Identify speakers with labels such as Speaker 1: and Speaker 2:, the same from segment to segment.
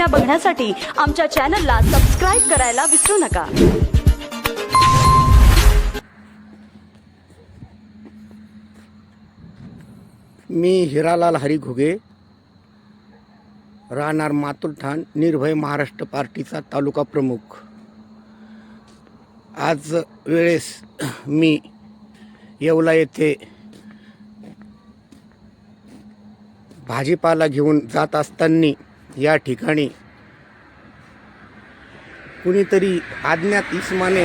Speaker 1: बातम्या बघण्यासाठी आमच्या चॅनलला सबस्क्राईब करायला विसरू नका.
Speaker 2: मी हिरालाल हरी घुगे राहणार मातुलठाण निर्भय महाराष्ट्र पार्टीचा तालुका प्रमुख. आज वेळेस मी येवला येथे भाजीपाला घेऊन जात असताना या ठिकाणी कुणीतरी अज्ञात इसमाने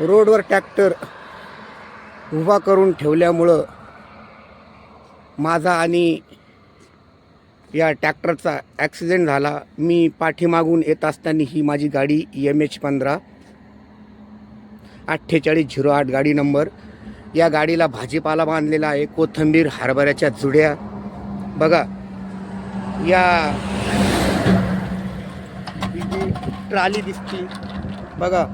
Speaker 2: रोडवर ट्रॅक्टर उभा करून ठेवल्यामुळं माझा आणि या ट्रॅक्टरचा ॲक्सिडेंट झाला. मी पाठीमागून येत असताना ही माझी गाडी एम एच पंधरा अठ्ठेचाळीस झिरो आठ गाडी नंबर. या गाडीला भाजीपाला बांधलेला आहे. कोथंबीर हरभऱ्याच्या जुड्या. बघा या ही जी ट्राली दिसती. बघा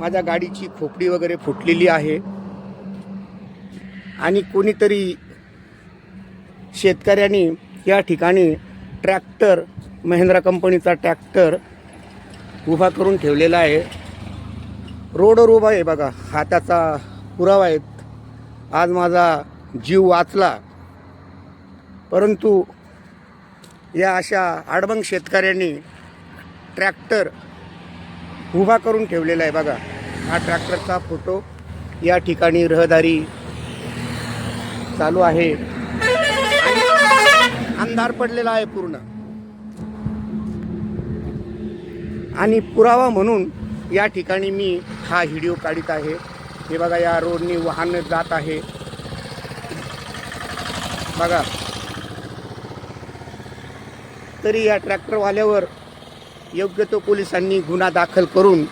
Speaker 2: माझ्या गाडीची खोपडी वगैरे फुटलेली आहे. आणि कोणीतरी शेतकऱ्यांनी या ठिकाणी ट्रॅक्टर महिंद्रा कंपनीचा ट्रॅक्टर उभा करून ठेवलेला आहे. रोडवर उभा आहे बघा हा त्याचा पुरावा आहे आज माझा जीव वाचला. परंतु या अशा आडबंग शेतकऱ्यांनी ट्रॅक्टर उभा करून ठेवलेला आहे. बघा हा ट्रॅक्टरचा फोटो या ठिकाणी रहदारी चालू आहे. अंधार पडलेला आहे पूर्ण. आणि पुरावा म्हणून या ठिकाणी मी हा व्हिडिओ काढित आहे. हे बघा या रोडनी वाहन जात आहे. बघा तरी या ट्रॅक्टरवाल्यावर योग्य तो पोलिसांनी गुन्हा दाखल करून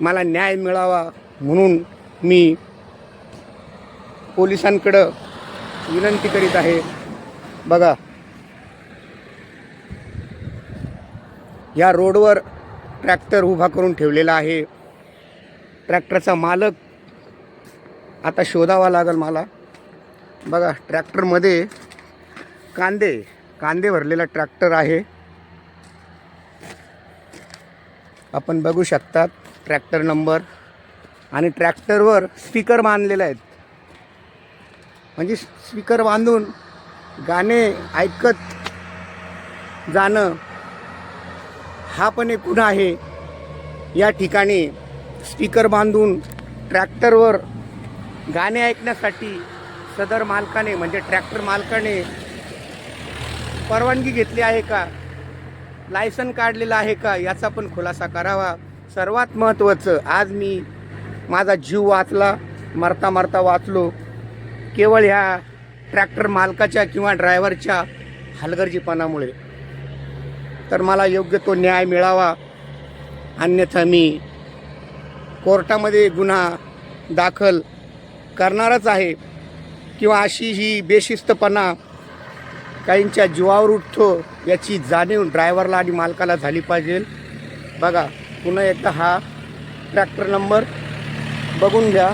Speaker 2: मला न्याय मिळावा म्हणून मी पोलिसांकडं विनंती करीत आहे. बघा. या रोडवर ट्रॅक्टर उभा करून ठेवलेला आहे. ट्रॅक्टरचा मालक आता शोधावा लागेल मला. बघा ट्रॅक्टरमध्ये कांदे कांदे भरलेला ट्रॅक्टर आहे. आपण बघू शकतात ट्रॅक्टर नंबर आणि ट्रॅक्टरवर स्पीकर बांधलेले आहेत. म्हणजे स्पीकर बांधून गाणे ऐकत जाणं हा पण एक गुन्हा आहे. या ठिकाणी स्पीकर बांधून ट्रॅक्टरवर गाणे ऐकण्यासाठी सदर मालकाने म्हणजे ट्रॅक्टर मालकाने परवानगी घेतली आहे का? लायसन काढलेलं आहे का? याचा पण खुलासा करावा. सर्वात महत्त्वाचं आज मी माझा जीव वाचला मरता मरता वाचलो. केवळ ह्या ट्रॅक्टर मालकाच्या किंवा ड्रायव्हरच्या हलगर्जीपणामुळे. तर मला योग्य तो न्याय मिळावा. अन्यथा मी कोर्टामध्ये गुन्हा दाखल करणारच आहे. किंवा अशी ही बेशिस्तपणा काहींच्या जीवावर उठतो याची जाणीव ड्रायव्हरला आणि मालकाला झाली पाहिजे. बघा पुन्हा एकदा हा ट्रॅक्टर नंबर बघून घ्या.